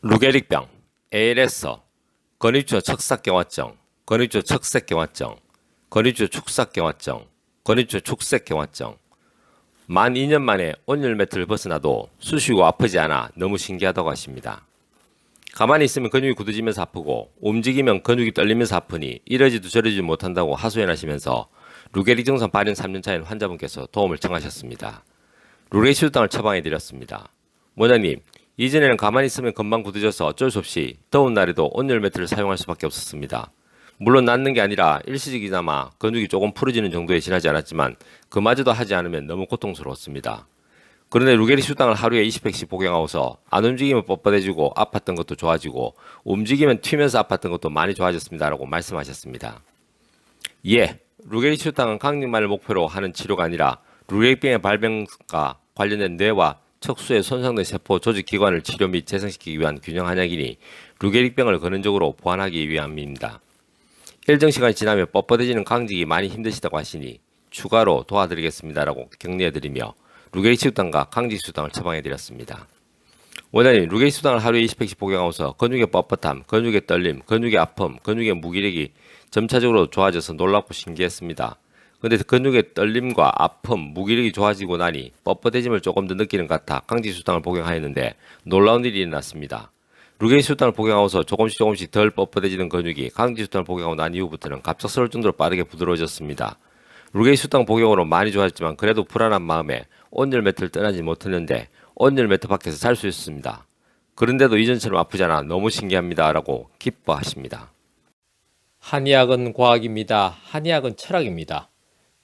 루게릭병, ALS, 건입주 척삭경화증, 건입주 척색경화증, 건입주 축삭경화증, 건입주 축색경화증. 만 2년 만에 온열 매트를 벗어나도 쑤시고 아프지 않아 너무 신기하다고 하십니다. 가만히 있으면 근육이 굳어지면서 아프고 움직이면 근육이 떨리면서 아프니 이러지도 저러지 못한다고 하소연하시면서 루게릭 증상 발현 3년 차인 환자분께서 도움을 청하셨습니다. 루게시우당을 처방해 드렸습니다. 원장님, 이전에는 가만히 있으면 금방 굳어져서 어쩔 수 없이 더운 날에도 온열 매트를 사용할 수밖에 없었습니다. 물론 낫는 게 아니라 일시적이나마 근육이 조금 풀어지는 정도에 지나지 않았지만 그마저도 하지 않으면 너무 고통스러웠습니다. 그런데 루게리 수당을 하루에 20팩씩 복용하고서 안 움직이면 뻣뻣해지고 아팠던 것도 좋아지고 움직이면 튀면서 아팠던 것도 많이 좋아졌습니다라고 말씀하셨습니다. 예, 루게리 수당은 강력만을 목표로 하는 치료가 아니라 루게릭병의 발병과 관련된 뇌와 척수에 손상된 세포 조직 기관을 치료 및 재생시키기 위한 균형 한약이니 루게릭병을 근원적으로 보완하기 위함입니다. 일정 시간이 지나면 뻣뻣해지는 강직이 많이 힘드시다고 하시니 추가로 도와드리겠습니다라고 격려해드리며 루게리 수당과 강직 수당을 처방해드렸습니다. 원장님, 루게리 수당을 하루에 20팩씩 복용하면서 근육의 뻣뻣함, 근육의 떨림, 근육의 아픔, 근육의 무기력이 점차적으로 좋아져서 놀랍고 신기했습니다. 근데 근육의 떨림과 아픔, 무기력이 좋아지고 나니 뻣뻣해짐을 조금 더 느끼는 것 같아 강직 수당을 복용하였는데 놀라운 일이 일어났습니다. 루게인 수단을 복용하고서 조금씩 조금씩 덜 뻣뻣해지는 근육이 강지 수단을 복용하고 난 이후부터는 갑작스러울 정도로 빠르게 부드러워졌습니다. 루게인 수단 복용으로 많이 좋아졌지만 그래도 불안한 마음에 온열 매트를 떠나지 못했는데 온열 매트 밖에서 잘수 있습니다. 그런데도 이전처럼 아프지 않아 너무 신기합니다. 라고 기뻐하십니다. 한의학은 과학입니다. 한의학은 철학입니다.